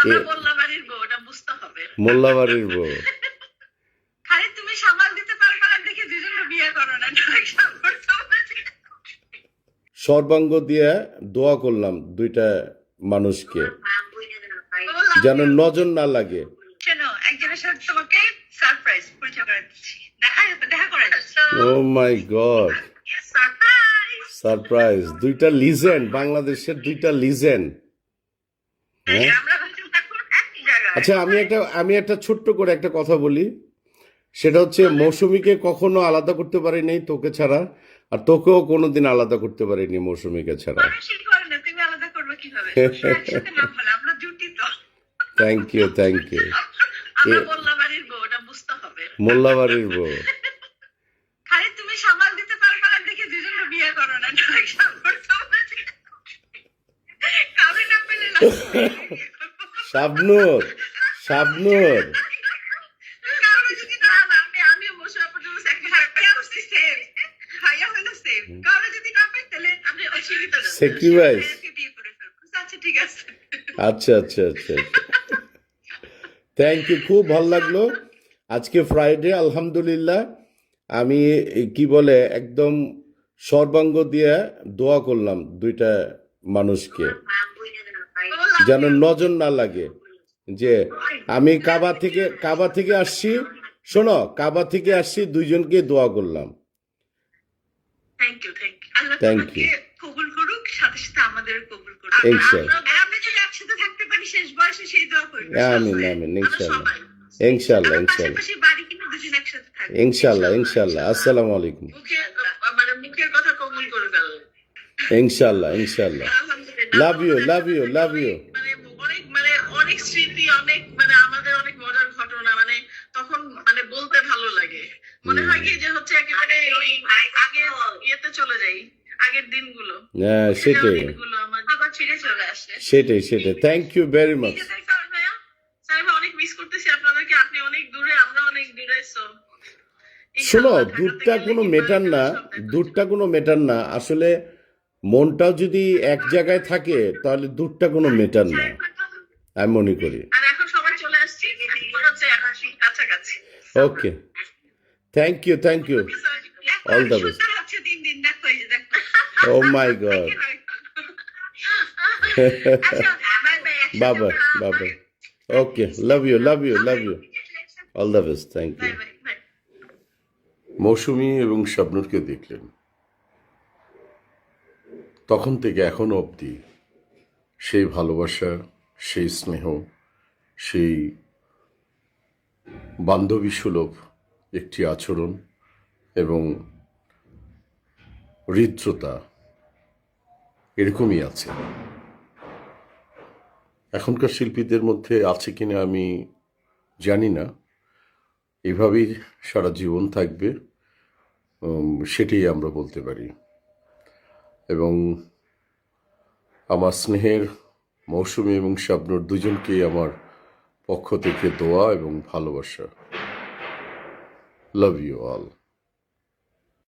মোল্লা বাড়ির বউ ওটা বুঝতে হবে। মোল্লাবাড়ির বউ। খালি তুমি সামাল দিতে পারবে না দেখে দুজন বিয়ে করো না direct সামাল দাও। সর্বাঙ্গ দিয়ে দোয়া করলাম দুইটা মানুষকে যেন নজর না লাগে। একজনের সাথে তোমাকে সারপ্রাইজ পরিচয় করে দিচ্ছি। দেখা দেখা করে oh my god. Surprise surprise দুইটা লিজেন্ড বাংলাদেশের দুইটা লিজেন্ড হ্যাঁ আমরা হচ্ছে এখন একই জায়গায় আচ্ছা আমি একটা আমি একটা ছোট্ট করে একটা কথা বলি। সেটা হচ্ছে মৌসুমীকে কখনো আলাদা করতে পারিনি তোকে ছাড়া আর তোকেও কোনোদিন আলাদা করতে পারিনি মৌসুমীকে ছাড়া। থ্যাংক ইউ থ্যাংক ইউ মোল্লাবাড়ির বউ বিয়ে শাবনুর শাবনুর। ফেলব আচ্ছা আচ্ছা আচ্ছা আচ্ছা। থ্যাংক ইউ খুব ভালো লাগল। আজকে ফ্রাইডে আলহামদুলিল্লাহ। আমি, কি বলে, একদম সর্বাঙ্গ দিয়ে দোয়া করলাম দুইটা মানুষকে। যেন নজর না লাগে যে আমি কাবা থেকে কাবা থেকে আসছি শোনো কাবা থেকে আসছি দুইজনকে দোয়া করলাম। Thank you thank you Allah Thank তোমাকে কবুল করুক সাথে সাথে আমাদের কবুল করুক। আমরা আমরা যদি একসাথে থাকতে পারি শেষ বয়সে সেই দোয়া করব। আমিন, আমিন, আমরা ইনশাআল্লাহ। সবাই। ইনশাল্লাহ ইনশাল্লাহ। ইনশাল্লাহ ইনশাল্লাহ আসসালামু আলাইকুম। মানে মুখের কথা কবুল করে ফেললেন ইনশাল্লাহ ইনশাল্লাহ। Love you love you love you মানে অনেক মানে অনেক স্মৃতি অনেক মানে আমাদের অনেক মজার ঘটনা মানে তখন মানে বলতে ভালো লাগে। মনে হয় কি যে হচ্ছে একেবারে ওই আগে ইয়েতে চলে যাই আগের দিনগুলো। হ্যাঁ সেটাই। দিনগুলো আমার আবার ফিরে চলে আসে। সেটাই সেটাই। Thank you very much sir অনেক মিস করতেছি আপনাদেরকে। আপনি অনেক দূরে আমরা অনেক দূরে সো শোনো দুধটা কোনো মেটার না দুধটা কোনো মেটার না। আসলে মনটা যদি এক জায়গায় থাকে তাহলে দূরটা কোনো মেটার না। আমি মনে করি। আর এখন সবাই চলে আসছি। এখন হচ্ছে এখন কাছাকাছি। Okay. Thank you thank you all the best. সুন্দর হচ্ছে দিন দিন দেখো এই যে দেখো। ও মাই গড আচ্ছা বাবা বাবা okay love you love you love you all the best thank you Mousumi এবং স্বপ্নকে দেখলেন। তখন থেকে এখনও অবধি সেই ভালোবাসা, সেই স্নেহ, সেই বান্ধবী সুলভ একটি আচরণ এবং হৃদ্রতা এরকমই আছে। এখনকার শিল্পীদের মধ্যে আছে কিনা আমি জানি না। এভাবেই সারা জীবন থাকবে সেটাই আমরা বলতে পারি। এবং আমার স্নেহের মৌসুমি এবং শাবনুর দুজনকেই আমার পক্ষ থেকে দোয়া এবং ভালোবাসা। লাভ ইউ অল